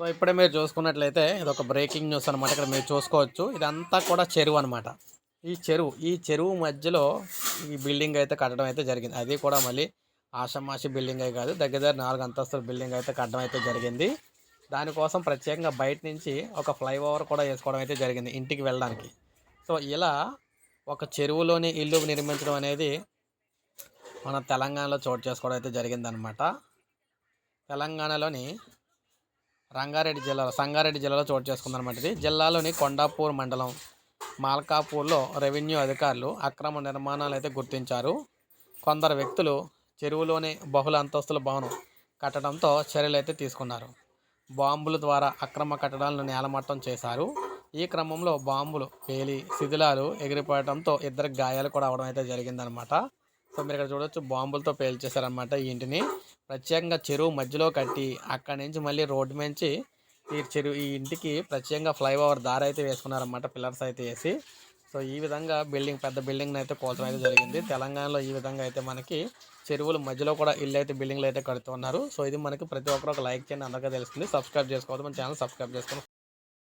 So ఇప్పుడే మీరు చూసుకున్నట్లయితే ఇది ఒక బ్రేకింగ్ న్యూస్ అనమాట ఇక్కడ మీరు చూసుకోవచ్చు. ఇదంతా కూడా చెరువు అనమాట ఈ చెరువు ఈ చెరువు మధ్యలో ఈ బిల్డింగ్ అయితే కట్టడం అయితే జరిగింది. అది కూడా మళ్ళీ ఆషమాషి బిల్డింగ్ అయి కాదు దగ్గర దగ్గర నాలుగు అంతస్తుల బిల్డింగ్ అయితే కట్టడం అయితే జరిగింది. దానికోసం ప్రత్యేకంగా బయట నుంచి ఒక ఫ్లైఓవర్ కూడా వేసుకోవడం అయితే జరిగింది ఇంటికి వెళ్ళడానికి. సో ఇలా ఒక చెరువులోని ఇల్లు నిర్మించడం అనేది మన తెలంగాణలో చోటు చేసుకోవడం అయితే జరిగిందనమాట తెలంగాణలోని రంగారెడ్డి జిల్లాలో సంగారెడ్డి జిల్లాలో చోటు చేసుకుందనమాట ఇది. జిల్లాలోని కొండాపూర్ మండలం మాల్కాపూర్లో రెవెన్యూ అధికారులు అక్రమ నిర్మాణాలు అయితే గుర్తించారు. కొందరు వ్యక్తులు చెరువులోనే బహుళ అంతస్తుల భవనం కట్టడంతో చర్యలు అయితే తీసుకున్నారు. బాంబుల ద్వారా అక్రమ కట్టడాలను నేలమట్టం చేశారు. ఈ క్రమంలో బాంబులు పేలి శిథిలాలు ఎగిరిపోవడంతో ఇద్దరు గాయాలు కూడా అవడం అయితే జరిగిందనమాట సో మీరు ఇక్కడ చూడొచ్చు. బాంబులతో పేల్చేశారనమాట ఈ ఇంటిని. ప్రత్యేకంగా చెరువు మధ్యలో కట్టి అక్కడి నుంచి మళ్ళీ రోడ్డు నుంచి ఈ చెరువు ఈ ఇంటికి ప్రత్యేకంగా ఫ్లైఓవర్ దారి అయితే వేసుకున్నారన్నమాట పిల్లర్స్ అయితే వేసి. సో ఈ విధంగా బిల్డింగ్ పెద్ద బిల్డింగ్ అయితే కోల్చడం అయితే జరిగింది. తెలంగాణలో ఈ విధంగా అయితే మనకి చెరువుల మధ్యలో కూడా ఇల్లు అయితే బిల్డింగ్లు అయితే కడుతున్నారు సో ఇది మనకి ప్రతి ఒక్కరు ఒక లైక్ చేయండి అందరికీ తెలుస్తుంది. సబ్స్క్రైబ్ చేసుకోవద్దు మన ఛానల్ సబ్స్క్రైబ్ చేసుకోండి.